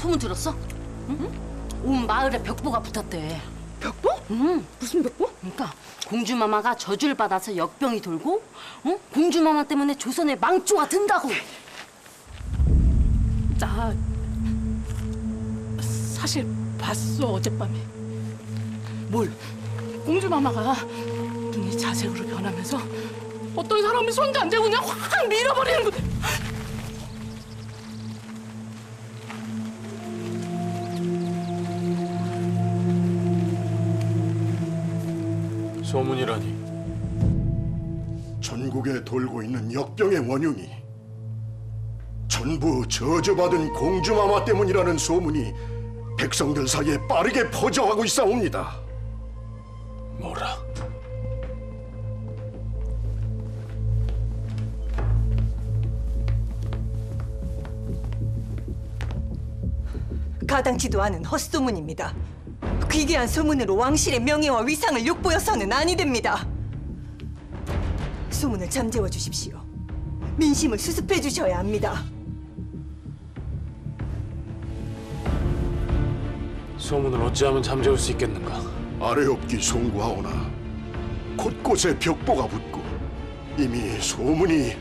소문 들었어? 응? 온 마을에 벽보가 붙었대. 벽보? 응. 무슨 벽보? 그러니까 공주마마가 저주를 받아서 역병이 돌고, 어? 공주마마 때문에 조선에 망조가 든다고. 나 사실 봤어 어젯밤에 뭘? 공주 마마가 눈이 자색으로 변하면서 어떤 사람이 손도 안 대고 그냥 확 밀어버리는 거. 소문이라니 전국에 돌고 있는 역병의 원흉이 전부 저주받은 공주마마 때문이라는 소문이 백성들 사이에 빠르게 퍼져가고 있사옵니다. 뭐라 가당치도 않은 헛소문입니다. 귀귀한 소문으로 왕실의 명예와 위상을 욕보여서는 아니 됩니다. 소문을 잠재워 주십시오. 민심을 수습해 주셔야 합니다. 소문을 어찌하면 잠재울 수 있겠는가 아래옵기 송구하오나 곳곳에 벽보가 붙고 이미 소문이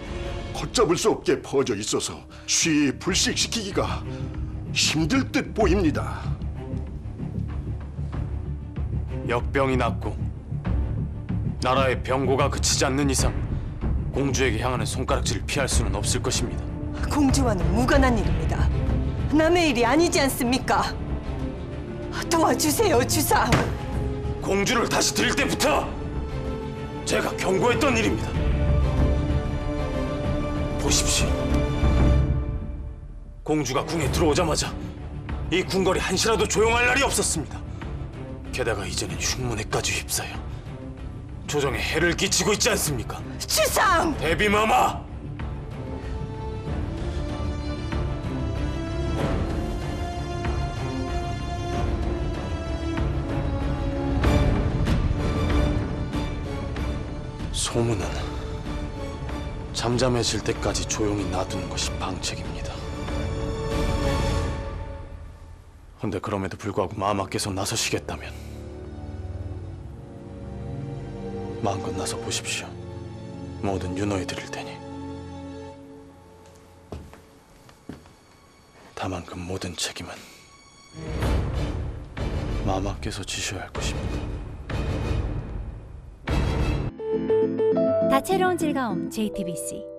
걷잡을 수 없게 퍼져 있어서 쉬 불식시키기가 힘들 듯 보입니다. 역병이 났고 나라의 병고가 그치지 않는 이상 공주에게 향하는 손가락질을 피할 수는 없을 것입니다 공주와는 무관한 일입니다. 남의 일이 아니지 않습니까? 도와주세요, 주상. 공주를 다시 드릴 때부터 제가 경고했던 일입니다 보십시오 공주가 궁에 들어오자마자 이 궁궐이 한시라도 조용할 날이 없었습니다 게다가 이제는 흉문에까지 휩싸여 조정에 해를 끼치고 있지 않습니까? 주상! 데비마마! 소문은 잠잠해질 때까지 조용히 놔두는 것이 방책입니다. 근데 그럼에도 불구하고 마마께서 나서시겠다면 마음껏 나서 보십시오. 뭐든 유노해 드릴 테니. 다만 그 모든 책임은 마마께서 지셔야 할 것입니다. 다채로운 즐거움 JTBC